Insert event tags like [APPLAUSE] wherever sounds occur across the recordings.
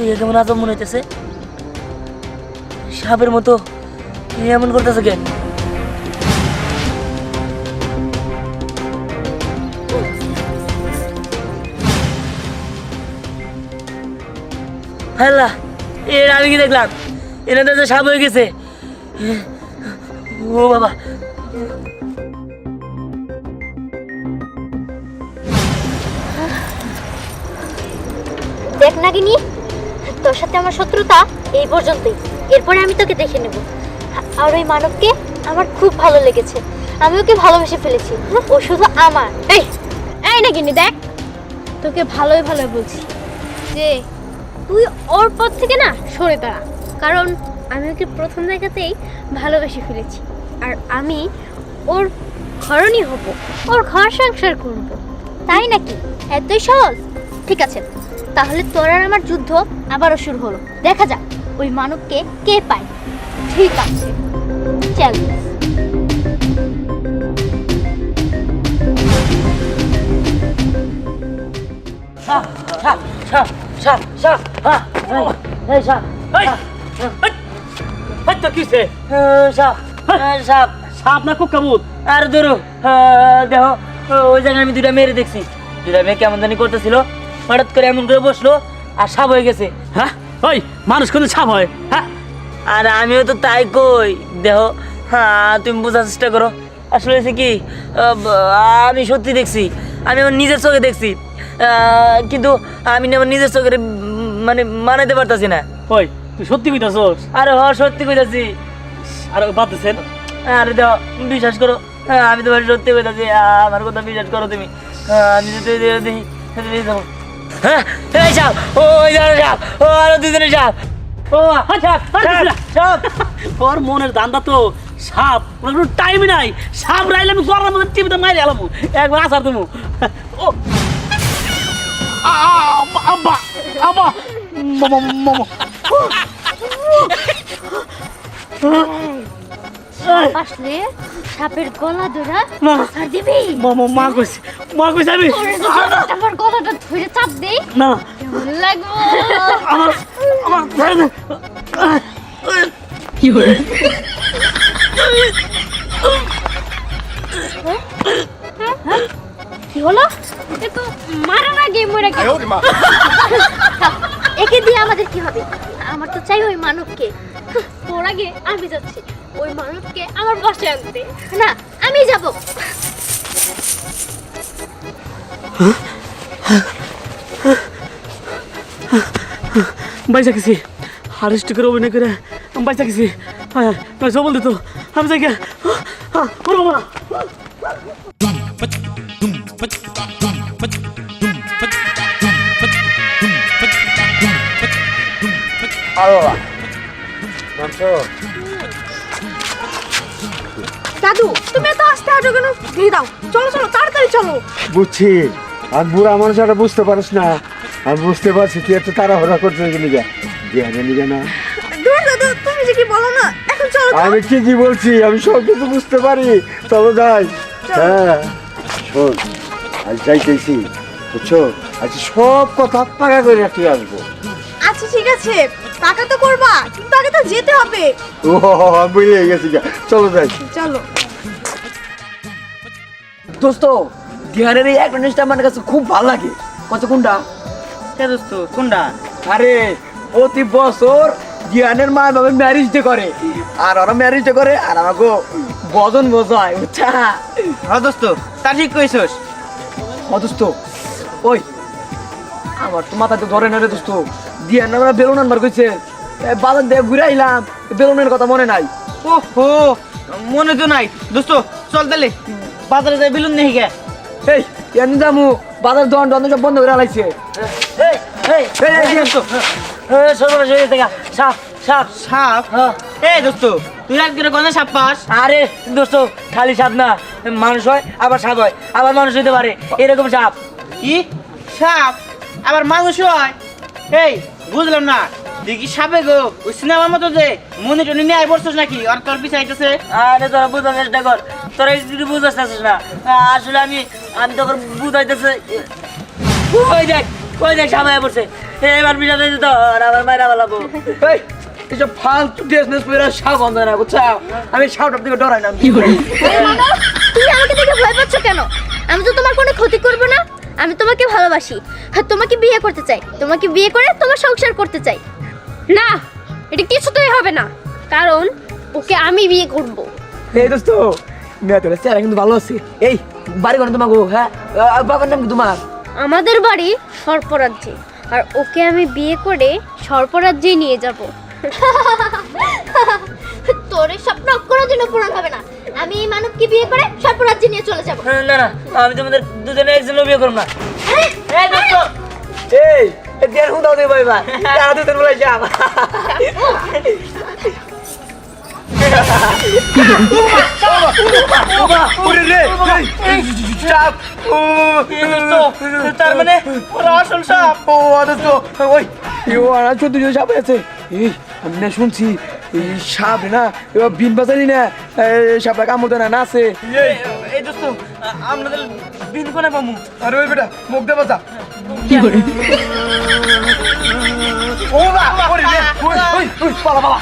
দেখে কেমন আজব মনে হইতেছে? সাপের মতো এমন করতেছে কেন? এর আমি কি দেখলাম? এনে তো সাপ হয়ে গেছে। ও বাবা। দেখ না গিনি তোর সাথে আমার শত্রুতা এই পর্যন্তই। এরপরে আমি তোকে দেখে নেব। আর ওই মানবকে আমার খুব ভালো লেগেছে। আমি ওকে ভালোবেসে ফেলেছি। ও শুধু আমার। এই এই না কিনি দেখ। তোকে ভালোই ভালো বলছি যে, তুই ওর পর থেকে না সরে দাঁড়া। কারণ আমি ওকে প্রথম জায়গাতেই ভালোবেসে ফেলেছি। আর আমি ওর ঘরণই হব। ওর ঘর সংসার করব। তাই নাকি? এতই সহজ? ঠিক আছে। তাহলে তোর আর আমার যুদ্ধ আবারও শুরু হলো। দেখা যাক ওই মানবকে কে পায়। ঠিক আছে। চল। সাপ হ্যাঁ হ্যাঁ, হ্যাঁ, না কুকাবুত আর ধরো দেহ ওই জায়গায় আমি দুটা মেরে দেখছি। দুটা মেয়ে কেমন জানি করতেছিল। হঠাৎ করে এমন করে বসল আর সাপ হয়ে গেছে। হ্যাঁ? ওই মানুষ কিন্তু সাপ হয়। হ্যাঁ? আর আমিও তো তাই কই। দেহ হ্যাঁ তুমি বোঝার চেষ্টা করো। আসলে হয়েছে কি আমি সত্যি দেখছি আমি আমার নিজের চোখে দেখছি। কিন্তু আমি আমার নিজের চোখে মানে মানাতে পারতাছি না। ওই তুই সত্যি কইতাছস? আরে হ সত্যি কইতাছি। আর বাদ দিছেন আরে দেহ বিশ্বাস করো হ্যাঁ, আমি তোমার সত্যি কইতাছি আমার কথা বিশ্বাস করো তুমি। হ্যাঁ, আমি যদি দেখি দেখি হ্যাঁ? এই সাপ ওই জানো সাপ ও আরও দুজনে সাপ ও সাপ সাপ সাপ তোর মনের দান্দা তো সাপ। ওর কোনো টাইম নাই। সাপ রাইলে আমি গরম মধ্যে টিভিতে মারি আলাম একবার আসার তুমি ও। আ, আব্বা, আব্বা আব্বা মামা মামা। আসলে সাপের গলা ধরা না। ছাড় দিবি। মামা মা কইছে মা কইছে আমি। আমার গলাটা ধরে চাপ দেই না। লাগবো। আমার আমার ধরে দে। কি হলো? এ তো মারা না গিয়ে মরে গেল একে দিয়ে আমাদের কি হবে? আমার তো চাই ওই মানবকে। তোর আগে আমি যাচ্ছি। ওই মানুষকে আমার বসে আনতে। না আমি যাব। বাইসা গেছি হারিস্ট করে অভিনয় করে আমি বাইসা গেছি হ্যাঁ হ্যাঁ সবল দিত আমি যাই গিয়া ওর বাবা! দাদু তুমি এত আস্তে হাঁটো কেন? দিয়ে দাও। চলো চলো তাড়াতাড়ি চলো। বুঝছি। আর বুড়া মানুষ ওটা বুঝতে পারিস না। আমি বুঝতে পারছি তুই এত তাড়াহুড়া করছিস নিগা জ্ঞানে নিগা না। দূর দাদু তুমি যে কি বলো না এখন চলো আমি ঠিকই বলছি আমি সব কিছু বুঝতে পারি। চলো যাই। হ্যাঁ শোন আজ যাইতেছি বুঝছ? আজ সব কথা পাকা করে রাখতে আসব। আচ্ছা ঠিক আছে। টাকা তো করবা কিন্তু আগে তো যেতে হবে। ও বুঝে গেছি চলো যাই। চলো। দোস্ত বিহারের এই জিনিসটা আমার কাছে খুব ভালো লাগে। কত কোনটা কে দোস্ত কোনটা আরে প্রতি বছর জ্ঞানের মা বাবা ম্যারেজ ডে করে। আর ওরা ম্যারেজ ডে করে আর আমাকে বজন বোঝায় বুঝছা হ্যাঁ দোস্ত তা ঠিক কইছস। অদোস্ত ওই আমার তো মাথাতে ধরে না রে দোস্ত। দিয়ে না আমরা বেলুন আনবার কইছে। বাজার দিয়ে ঘুরে আইলাম বেলুনের কথা মনে নাই। ও হো মনে তো নাই। দোস্ত চল তাহলে বাজারে যাই বেলুন নেই গে এই যামু বাজার দোকান দোকান সব বন্ধ করে আলাইছে। এই এই এই, এই, দোস্ত সর্বনাশ হয়ে গেছে সাপ সাপ। সাপ? হ্যাঁ। এই দোস্ত তুই সাপ পাস? আরে দোস্ত খালি সাপ না। মানুষ হয় আবার সাপ হয়। আবার মানুষ হইতে পারে। এরকম সাপ। কি সাপ? আবার মানুষ হয়? এই বুঝলাম না। দেখি সাপে গো ওই সিনেমার মতো যে মনে টনে নিয়ে আই পড়ছিস নাকি? আর তোর পিছাইতেছে আরে তোরা বুঝার চেষ্টা কর। তোরা যদি বুঝতে চাচ্ছিস না আসলে আমি আমি তখন বুঝাইতেছে। ওই দেখ ওই দেখ সামনে পড়ছে। এবার বিড়াতে দিত আর আমার মায়েরা বলাবো এই এসব ফালতু ড্রেস নেস পরে সাপ বন্ধ না বুঝছা? আমি সাপটার দিকে ডরাই না। কি করি তুমি আমাকে দেখে ভয় পাচ্ছ কেন? আমি তো তোমার কোনো ক্ষতি করব না। আমি তোমাকে ভালোবাসি। আর তোমাকে বিয়ে করতে চাই। তোমাকে বিয়ে করে তোমার সংসার করতে চাই। না এটা কিছুতেই হবে না। কারণ ওকে আমি বিয়ে করব। এই দোস্ত মেয়ে তোর চেহারা কিন্তু ভালো আছে। এই বাড়ি কোন তোমাকে হ্যাঁ? বাবার নাম কি তোমার? আমাদের বাড়ি সর্পরাজ্যে। আর ওকে আমি বিয়ে করে সর্পরাজ্যে নিয়ে যাব। [LAUGHS] তোর স্বপ্ন কোনোদিনও পূরণ হবে না। আমি এই মানবকে বিয়ে করে সর্পরাজ্যে নিয়ে চলে যাব। না না আমি তোমাদের দুজনে একজনও বিয়ে করব না। এই দোস্ত, এই হুদাও দে ভাই ভাই তারা দুজন বলে যাব তার মানে ওরা আসল সাপ। ও আদস্ত ওই সাপ আছে। এই আমি না শুনছি। সাপ না এবার বিন বাজারি না সাপটা কামড় দেয় না নাচে এই এই দোস্ত আপনাদের দিন কোনে পামু? আরে ওই বেটা মুখ দে বাজা। ও বা ওরে রে ওই ওই ওই পালা পালা।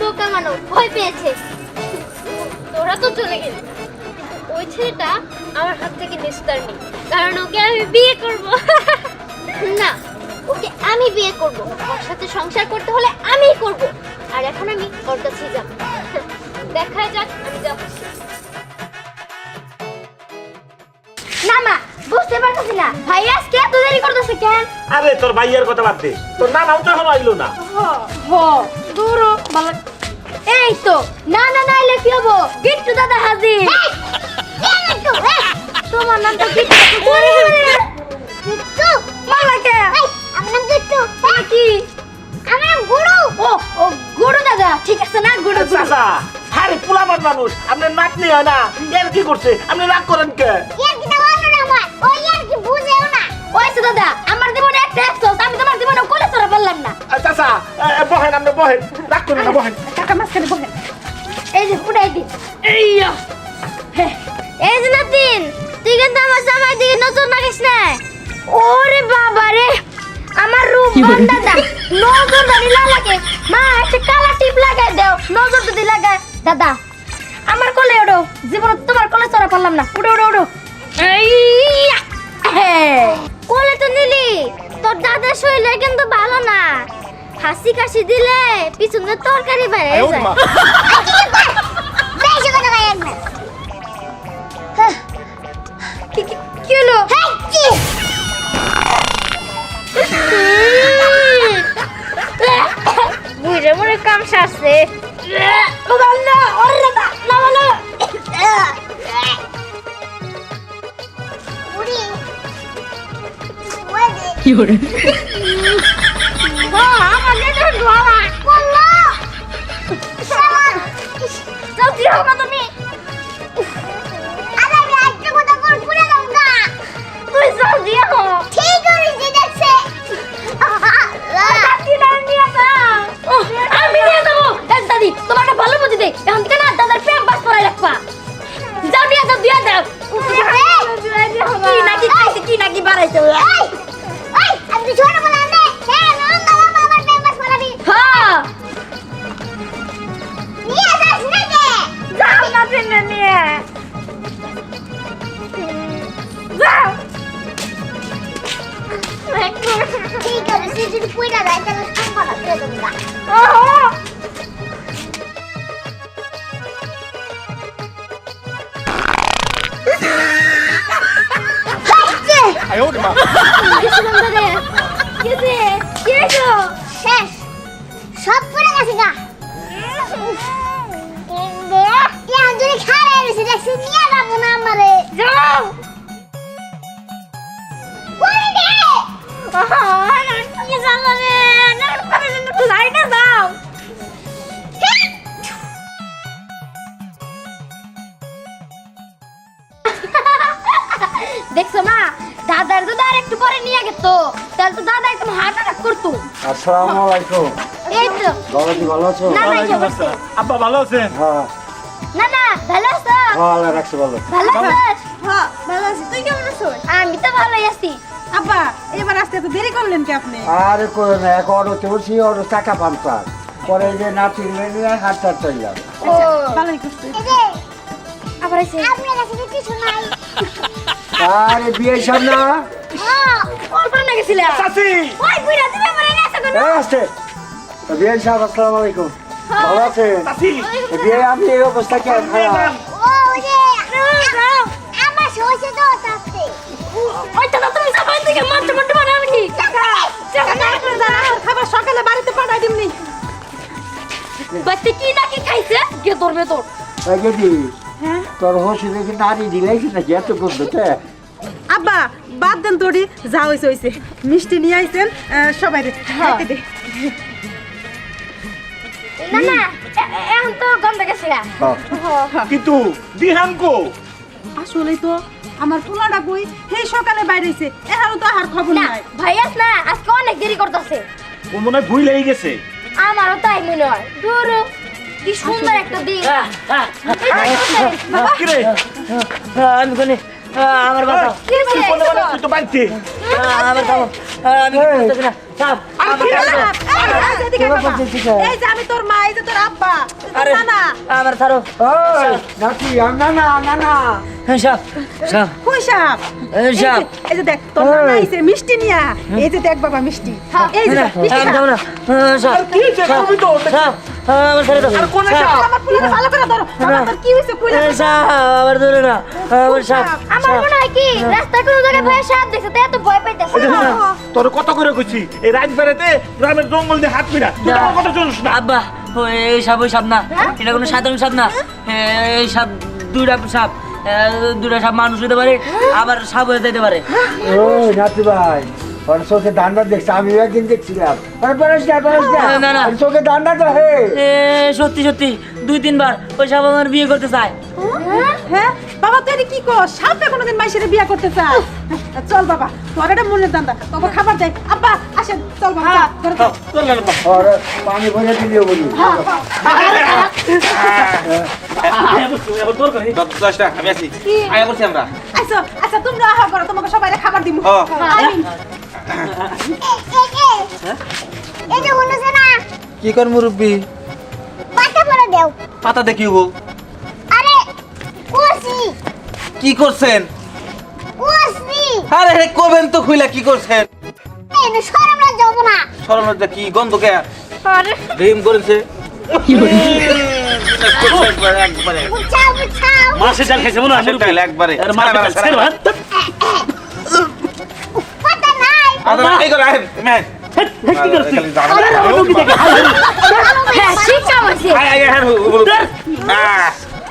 বোকা মানব ভয় পেয়েছে। তোরা তো চলে গেলি। ওই ছেলেটা আমার হাত থেকে নিস্তার নেই কারণ ওকে আমি বিয়ে করব। না ওকে আমি বিয়ে করব। ওর সাথে সংসার করতে হলে আমিই করব। আর এখন আমি ওর কাছেই যাব। দেখা যাক আমি যাচ্ছি না মা বুঝতে পারতেছি না। ভাই আজকে এত দেরি করতেছে কেন? আরে তোর ভাইয়ের কথা বাদ দে। তোর নানাও তো এখনও আইলো না। হ দূর ভালো এই তো না না না এলে কি হব? গিট্টু দাদা হাজির। তোমার নাম তো গিট্টু মালাকে আমার কি? আমার গুরু। ও ও গুরু দাদা ঠিক আছে না গুরু চাচা আরে পোলাপান মানুষ আপনার নাতনি হয় না। এর কি করছে? আপনি রাগ করেন কে? ইয়ার কি দাও না আমার? ওই ইয়ার কি বুঝেও না। ওইছে দাদা আমার জীবনে একটা আফসোস আমি তোমার জীবনে কোলে না। চাচা বহেন আপনি বহেন। রাগ করেন না বহেন। কাকা মাঝখানে বসেন এই যে উড়াই দিন। দাদা নজর ধরি না লাগে। মা একটা কালা টিপ লাগাই দাও নজর যদি লাগায়। দাদা আমার কোলে ওড়ো জীবন তোমার কোলে চড়া পারলাম না। উড়ো উড়ো উড়ো। কোলে তো নিলি। তোর দাদার শরীরে কিন্তু ভালো না। হাসি কাশি দিলে পিছনে তরকারি বাইরে যায়। একবার কি কি কি হলো? বুঝে বাবা উড়ি। কি করে তো তুমি দিয়ে দাও কি নাকি খাইছে কি নাকি বাড়াইছে আমি ছোট বলে আনবে হ্যাঁ। নরম আমার প্রেম পাস করাবি হ্যাঁ নিয়ে যাস না দে যাও না তিনটা নিয়ে যাও। ঠিক আছে যদি পুইটা যায় তাহলে সম্পর্ক করে দেবো। না ওহো শেষ ভালো আছো? না না যে বসে। আব্বা ভালো আছেন? হ্যাঁ। না না ভালো আছো? ভালো রাখছে ভালো ভালো আছিস হ্যাঁ ভালো আছি। তুই কেমন আছো? আমি তো ভালোই আছি। আব্বা এবার আসতে তো দেরি করলেন কি আপনি? আরে করে না এক অটোতে বসি অটো টাকা পাম্পার পরে যে নাতি নিয়ে হাত হাত চললাম ও। ভালোই করছে। আবার আছে আপনার কাছে কিছু নাই। আরে বিয়ে সামনে? কল্পনা না গেছিলে চাচি! ওই বুড়া তুমি আমার এনে আসো সাহেব আসসালামু আলাইকুম। ভালো আছেন? বিয়ে আপনি এই অবস্থা খারাপ সকালে বাড়িতে পাঠাই দিমনি। বাচ্চা কি নাকি খাইছে? কে ধরবে তোর গেদি তোর হসি দেখি নারী দিলাইছি করতে আব্বা বাদ দেন তোরি যা হইছে হইছে। মিষ্টি নিয়ে আইছেন সবাই খাইতে দে। না না এ- এ- এখন তো গন্ধ গেছে কিন্তু দিহান কো? আসলেই তো আমার পোলাটা বই সেই সকালে বাইরেছে এহারও তো আর খবর না নাই। ভাইয়াস না আজকে অনেক দেরি করতেছে। ও মনে হয় ভুল লেগে গেছে। আমারও তাই মনে হয়। দূর কি সুন্দর একটা দিন। কিরে আমি কোনে আমার বাঁচাও কি তুই তো বাড়িতে? আমার থামো আমি বুঝতেছি না এই যে আমি তোর মা এই যে তোর আব্বা আরে না না ওই না না না না হ্যাঁ, সাপ সাপ কই সাপ এই এই সাপ এই যে দেখ তোর নানা আইছে মিষ্টি নিয়া। এই যে দেখ বাবা মিষ্টি। এই যে না। হ্যাঁ, সাপ কি হয়েছে তুমি তো? সাপ হ্যাঁ, আমার ছেড়ে দাও। আর কোনে সাপ সাপ? আমার ফুলের ভালো করে ধরো। বাবা, কি হইছে? কইলা সাপ আমার ধরে। না। আমার সাপ আমার মনে হয় কি রাস্তায় কোনো জায়গায় ভয়ে সাপ দেখছে তাই এত ভয় পাইতেছে। তোর কত করে কইছি? এই রাত বেড়াতে গ্রামের জঙ্গল দিয়ে হাত মিরা তুই আমার কথা শুনিস না? আব্বা ও এই সাপ ওই সাপ না। এটা কোনো সাধারণ সাপ না। এই সাপ দুইটা সাপ এ, দুইটা সাপ মানুষ হতে পারে আবার সাপ হয়ে? যেতে পারে ওই নাতি ভাই ওর চোখে দান্ডা দেখছে আমি একদিন দেখছিলাম। আরে বরস না বরস না না, না। চোখে দান্ডা তো হে। সত্যি সত্যি দুই তিনবার ওই সাপ আমার বিয়ে করতে চায়। হ্যাঁ বাবা তুই কি কর সাপে কোনোদিন মাইসের বিয়া করতে চাস চল বাবা তোর এটা মনের দান্দা তোকে খাবার দেয় আব্বা আসেন চল বাবা চল, না। পানি ভরে দিলেও বলি আমি আছি আয়া করছি আমরা আচ্ছা আচ্ছা তোমরা আহা করো তোমাকে সবাই খাবার দিব আমিন। এই যে মনে না কি কর মুরব্বী পাতা পরে দেও পাতা কুয়াশি কি করছেন আরে হে কবেন তো খুইলা কি করছেন এই না সরম না যাব না সরম লজ্জা কি গন্ধ কে আরে ডিম করেছে মাসে জাল খাইছে মনে হয় একবারে আর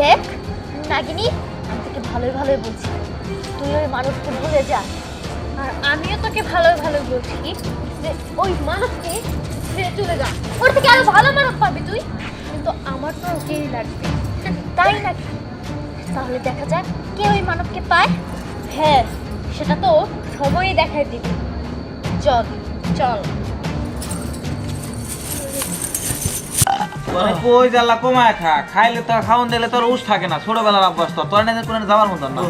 দেখ, নাগিনী, আমি তোকে ভালোই ভালোই বলছি। তুই ওই মানুষকে ভুলে যা। আর আমিও তোকে ভালো ভালো বলছি যে ওই মানুষকে ছেড়ে চলে যা। ওর থেকে আরও ভালো মানুষ পাবি তুই। কিন্তু আমার তো ওকেই লাগবে তাই নাকি? তাহলে দেখা যাক কে ওই মানবকে পায়। হ্যাঁ সেটা তো সময়ই দেখাই দিবে। চল চল। কই জ্বালা কমায় খা। খাইলে তো আর খাওন দিলে তোর উস থাকে না ছোটবেলার অভ্যাস তো। তোর নিজে কোনো যাবার মতন না?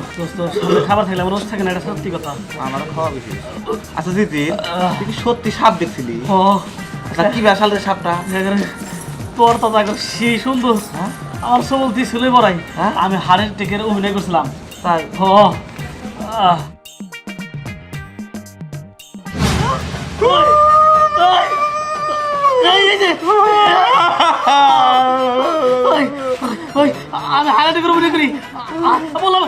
খাবার থাকলে আমার রোজ থাকে না এটা সত্যি কথা। আমারও খাওয়া বেশি আচ্ছা দিদি তুই কি সত্যি সাপ দেখছিলি? ও আচ্ছা কি বেসাল রে সাপটা? তোর তো দেখো সেই সুন্দর। হ্যাঁ? আমার সবল তুই ছেলে বড়াই। হ্যাঁ? আমি হাড়ের টেকের অভিনয় করছিলাম। তাই? ও আমি হাড়ের টেকের অভিনয় করি বললাম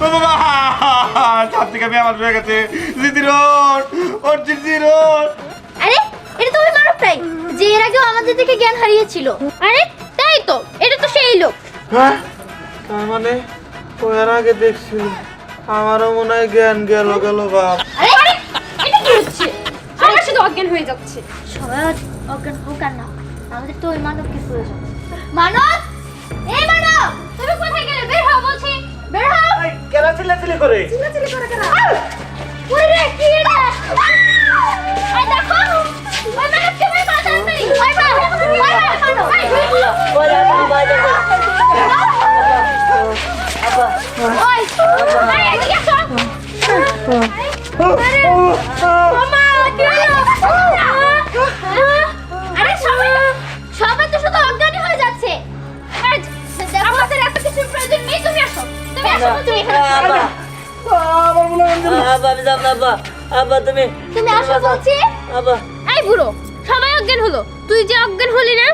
ও বাবা সাপ থেকে আমি আমার হয়ে গেছে জিতি রোড ওর জিতি রোড আরে, এটা তো ওই যে এর আগেও আমাদের থেকে জ্ঞান হারিয়েছিল। আরে, তাই তো, এটা তো সেই লোক। হ্যাঁ তার মানে আগে দেখছিল। আমারও মনে হয় জ্ঞান গেল গেল বাপ। আরে আরে এটা কি হচ্ছে? আমার শুধু অজ্ঞান হয়ে যাচ্ছে। সবাই অজ্ঞান হোক আর না হোক, আমাদের তো ওই মানবকে প্রয়োজন। মানব! এই মানব! তুমি কোথায় গেলে? বের হও বলছি। বের হও। কেন চিল্লাচিল্লি করে। চিল্লাচিল্লি করে কেন? ওরে রে কি এটা? দেখো ওই মানবকে করো ওই ওই আব্বা তুমি তুমি আসো বলছি। আব্বা। এই বুড়ো সবাই অজ্ঞান হলো। তুই যে অজ্ঞান হলি না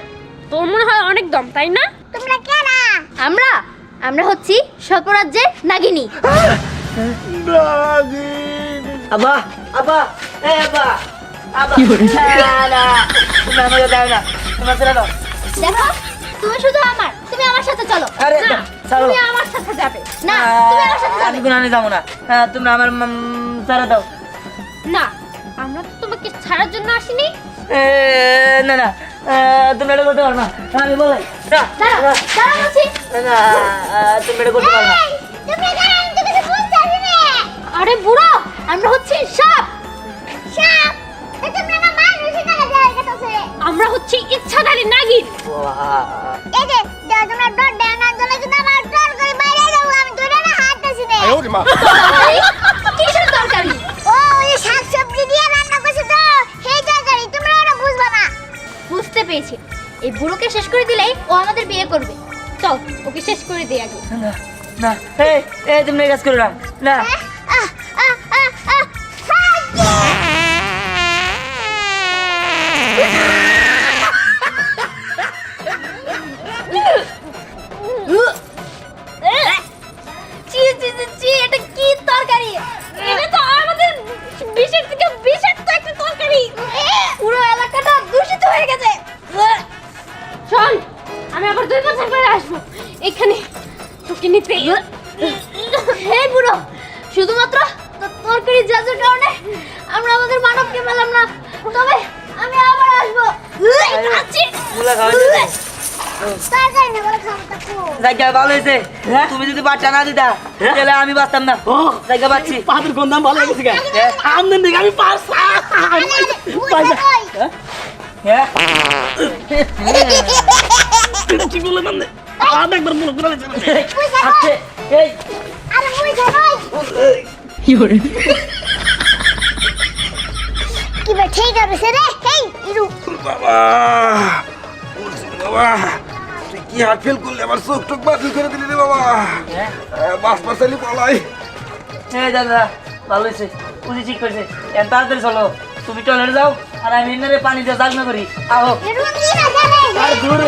তোর মনে হয় অনেক দম তাই না? তোমরা কেনা আমরা আমরা হচ্ছি সর্পরাজ্যের নাগিনী। আব্বা আব্বা এই আব্বা আব্বা। না না তুমি আমাকে দাও না তোমার ছেড়ে দাও। দেখো তুমি শুধু আমার তুমি আমার সাথে চলো। আরে না ছাড়ো। তুমি আমার সাথে যাবে। না তুমি আমার সাথে আমি যাবে কোনো আনে যাব না। হ্যাঁ, তুমি আমার ছেড়ে দাও। না আমরা তো তোমাকে ছাড়ার জন্য আসিনি। না না তুমি এটা করতে পারো না। আমি বলাই না দাঁড়াও দাঁড়াও বলছি। না, না তুমি এটা করতে পারো না। তুমি এখানে আমি তোকে বলতে আসিনি আরে বুড়ো আমরা হচ্ছি সাপ। সাপ? আমরা হচ্ছে ইচ্ছাধারী নাগিন। এই যে তোমরা ডর দেন না তোমরা কিন্তু আমার ডর করে বাইরে যাব আমি ধরে না হাঁটতেছি না। পেরেছি এই বুড়োকে শেষ করে দিলেই ও আমাদের বিয়ে করবে। চল ওকে শেষ করে দে আগে। না না এই এই তুমি কাজ করো না। না। জায়গা ভালো হয়েছে। তুমি যদি বাচ্চা না দিতা তাহলে আমি বাঁচতাম না। ও জায়গা পাচ্ছি। পাহাড়ের গন্ধাম ভালো হয়ে গেছে গা আমদের দিকে আমি হ্যাঁ? কি বলে আর মনে করে আচ্ছা এই। কি ঠিক আছে রে হেই ইরু বাবা। বাবা। কি হাত ফেল করলে? আমার চোখ টোক বাতিল করে দিলি রে বাবা। হ্যাঁ? বাস পাশালি পালাই। হ্যাঁ দাদা ভালো হয়েছে। উনি ঠিক করেছে। এখন তাড়াতাড়ি চলো। তুমি টয়লেট যাও আর আমি এনারে পানি দিয়ে জাগনা করি। আহো। আর দূর